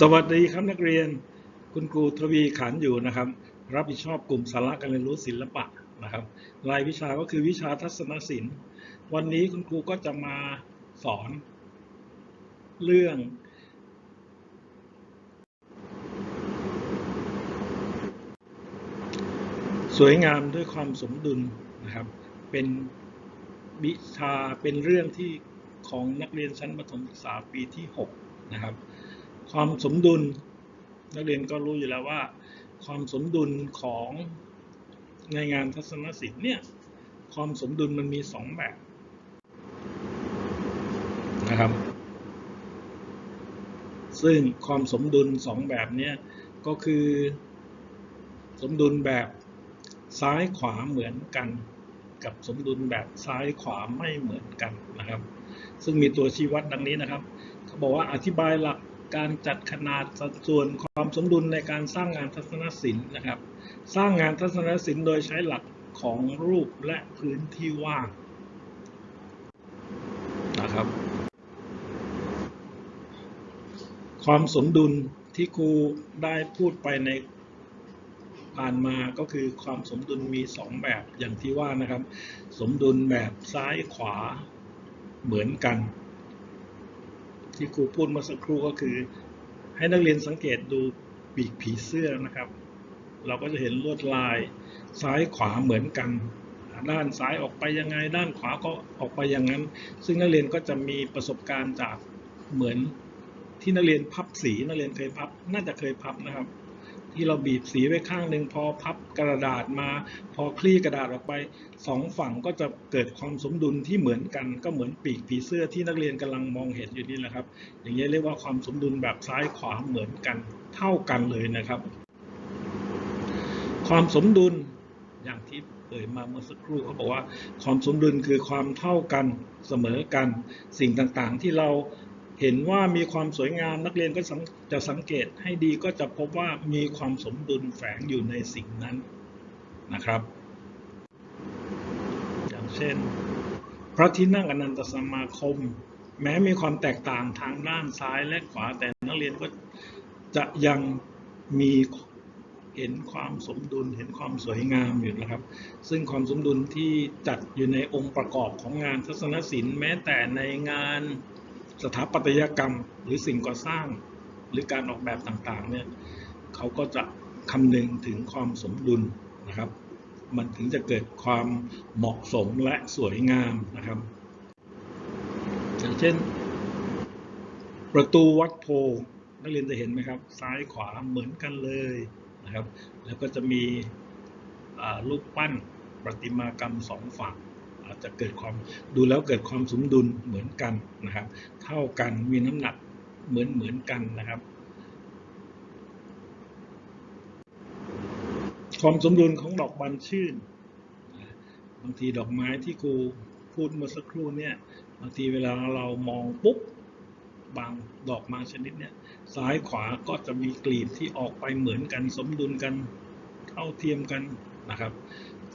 สวัสดีครับนักเรียน คุณครูทวีขันอยู่นะครับ รับผิดชอบกลุ่มสาระการเรียนรู้ศิลปะนะครับรายวิชาก็คือวิชาทัศนศิลป์ วันนี้คุณครูก็จะมาสอน เรื่อง สวยงามด้วยความสมดุลนะครับ เป็นวิชาเป็นเรื่องที่ของนักเรียนชั้นประถมศึกษาปีที่ 6 นะครับ ความสมดุล นักเรียนก็รู้อยู่แล้วว่า ความสมดุลของในงานทัศนศิลป์เนี่ยความสมดุลมันมีสองแบบนะครับ ซึ่งความสมดุลสองแบบเนี้ยก็คือสมดุลแบบซ้ายขวาเหมือนกัน กับสมดุลแบบซ้ายขวาไม่เหมือนกันนะครับ ซึ่งมีตัวชี้วัดดังนี้นะครับ เขาบอกว่าอธิบายหลัก การจัดขนาดสัดส่วนความสมดุลในการสร้างงานทัศนศิลป์นะครับ สร้างงานทัศนศิลป์โดยใช้หลักของรูปและพื้นที่ว่างนะครับ ความสมดุลที่ครูได้พูดไปในผ่านมาก็คือความสมดุลมีสองแบบอย่างที่ว่านะครับ สมดุลแบบซ้ายขวาเหมือนกัน ที่ครูพูดเมื่อสักครู่ก็คือ ให้นักเรียนสังเกตดูปีกผีเสื้อนะครับ เราก็จะเห็นลวดลายซ้ายขวาเหมือนกัน ด้านซ้ายออกไปยังไง ด้านขวาก็ออกไปอย่างนั้น ซึ่งนักเรียนก็จะมีประสบการณ์จากเหมือนที่นักเรียนพับสีนักเรียนเคยพับน่าจะเคยพับนะครับ ที่เราบีบสีไว้ข้างหนึ่งพอพับกระดาษมา พอคลี่กระดาษออกไปสองฝั่งก็จะเกิดความสมดุลที่เหมือนกันก็เหมือนปีกผีเสื้อที่นักเรียนกำลังมองเห็นอยู่นี่แหละครับ อย่างนี้เรียกว่าความสมดุลแบบซ้ายขวาเหมือนกันเท่ากันเลยนะครับ ความสมดุลอย่างที่เอ่ยมาเมื่อสักครู่เขาบอกว่าความสมดุลคือความเท่ากันเสมอกัน สิ่งต่างๆ ที่เรา เห็นว่ามีความสวยงามนักเรียนก็จะสังเกตให้ดีก็จะพบว่ามีความสมดุลแฝงอยู่ในสิ่งนั้นนะครับ อย่างเช่น พระที่นั่งอนันตสมาคม แม้มีความแตกต่างทางด้านซ้ายและขวาแต่นักเรียนก็จะยังมีเห็นความสมดุลเห็นความสวยงามอยู่นะครับ ซึ่งความสมดุลที่จัดอยู่ในองค์ประกอบของงานทัศนศิลป์แม้แต่ในงาน สถาปัตยกรรมหรือสิ่งก่อสร้างหรือการออกแบบต่างๆเนี่ยเขาก็จะคำนึงถึงความสมดุลนะครับ มันถึงจะเกิดความเหมาะสมและสวยงามนะครับ อย่างเช่น ประตูวัดโพนักเรียนจะเห็นไหมครับ ซ้ายขวาเหมือนกันเลยนะครับ แล้วก็จะมีรูปปั้นประติมากรรมสองฝั่งาจจะเกิดความดูแล้วเกิดความสมดุลเหมือนกันนะครับ เท่ากันมีน้ำหนักเหมือนเหมือนกันนะครับ ความสมดุลของดอกบานชื่นบางทีดอกไม้ที่ครูพูดเมื่อสักครู่เนี่ยบางทีเวลาเรามองปุ๊บบางดอกไม้ชนิดเนี่ยซ้ายขวาก็จะมีกลีบที่ออกไปเหมือนกัน สมดุลกันเท่าเทียมกันนะครับ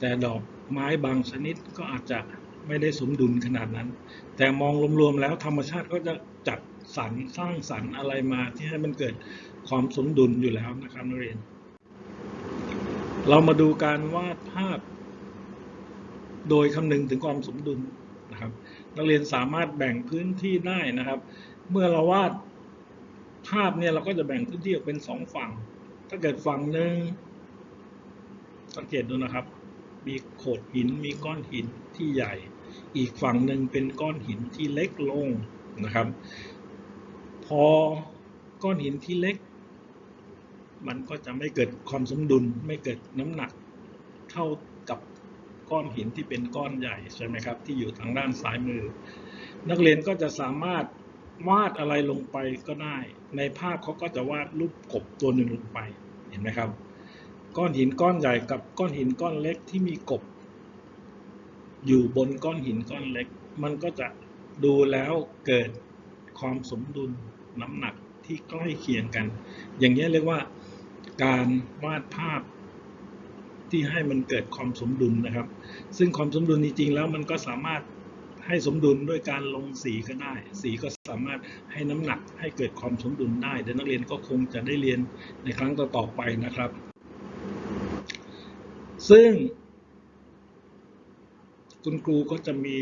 แต่ดอกไม้บางชนิดก็อาจจะไม่ได้สมดุลขนาดนั้น แต่มองรวมๆแล้วธรรมชาติก็จะจัดสรรสร้างสรรค์อะไรมาที่ให้มันเกิดความสมดุลอยู่แล้วนะครับนักเรียน เรามาดูการวาดภาพ โดยคำนึงถึงความสมดุลนะครับ นักเรียนสามารถแบ่งพื้นที่ได้นะครับ เมื่อเราวาดภาพเนี่ยเราก็จะแบ่งพื้นที่ออกเป็นสองฝั่ง ถ้าเกิดฝั่งหนึ่งสังเกตดูนะครับ มีโขดหิน มีก้อนหินที่ใหญ่ อีกฝั่งหนึ่งเป็นก้อนหินที่เล็กลงนะครับ พอก้อนหินที่เล็ก มันก็จะไม่เกิดความสมดุลไม่เกิดน้ำหนักเท่ากับก้อนหินที่เป็นก้อนใหญ่ใช่ไหมครับ ที่อยู่ทางด้านซ้ายมือ นักเรียนก็จะสามารถวาดอะไรลงไปก็ได้ ในภาพเขาก็จะวาดรูปกบตัวหนึ่งลงไปเห็นไหมครับ ก้อนหินก้อนใหญ่กับก้อนหินก้อนเล็กที่มีกบ อยู่บนก้อนหินก้อนเล็ก มันก็จะดูแล้วเกิดความสมดุลน้ำหนักที่ใกล้เคียงกัน อย่างนี้เรียกว่าการวาดภาพที่ให้มันเกิดความสมดุลนะครับ ซึ่งความสมดุลจริงๆแล้วมันก็สามารถให้สมดุลด้วยการลงสีก็ได้ สีก็สามารถให้น้ำหนักให้เกิดความสมดุลได้เดี๋ยวนักเรียนก็คงจะได้เรียนในครั้งต่อๆไปนะครับ ซึ่ง คุณครูก็จะมี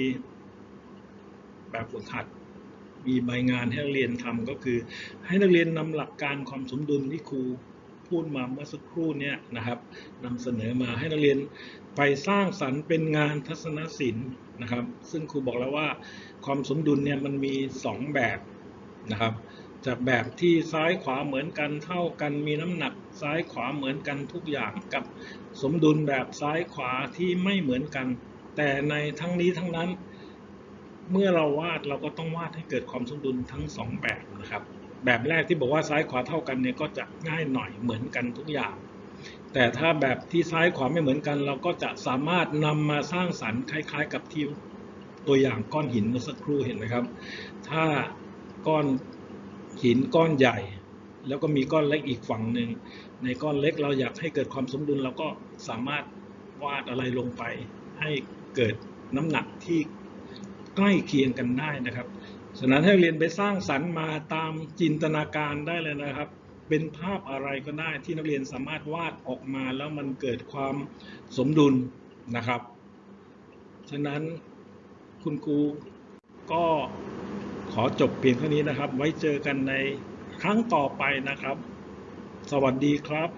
แบบฝึกหัด มีใบงานให้นักเรียนทำก็คือ ให้นักเรียนนำหลักการความสมดุลที่ครูพูดมาเมื่อสักครู่เนี้ยนะครับนำเสนอมาให้นักเรียนไปสร้างสรรค์เป็นงานทัศนศิลป์นะครับ ซึ่งครูบอกแล้วว่า ความสมดุลเนี่ยมันมีสองแบบนะครับ จากแบบที่ซ้ายขวาเหมือนกันเท่ากันมีน้ำหนักซ้ายขวาเหมือนกันทุกอย่างกับสมดุลแบบซ้ายขวาที่ไม่เหมือนกัน แต่ในทั้งนี้ทั้งนั้น เมื่อเราวาดเราก็ต้องวาดให้เกิดความสมดุลทั้งสองแบบนะครับ แบบแรกที่บอกว่าซ้ายขวาเท่ากันเนี่ยก็จะง่ายหน่อยเหมือนกันทุกอย่าง แต่ถ้าแบบที่ซ้ายขวาไม่เหมือนกัน เราก็จะสามารถนำมาสร้างสรรค์คล้าย ๆ กับที่ตัวอย่างก้อนหินเมื่อสักครู่เห็นไหมครับ ถ้าก้อน หินก้อนใหญ่ แล้วก็มีก้อนเล็กอีกฝั่งหนึ่ง ในก้อนเล็กเราอยากให้เกิดความสมดุลเราก็สามารถวาดอะไรลงไป ให้เกิดน้ำหนักที่ใกล้เคียงกันได้นะครับฉะนั้นให้เรียนไปสร้างสรรค์มาตามจินตนาการได้เลยนะครับ เป็นภาพอะไรก็ได้ที่นักเรียนสามารถวาดออกมาแล้วมันเกิดความสมดุลนะครับ ฉะนั้นคุณครูก็ ขอจบเพียงเท่านี้นะครับ ไว้เจอกันในครั้งต่อไปนะครับ สวัสดีครับ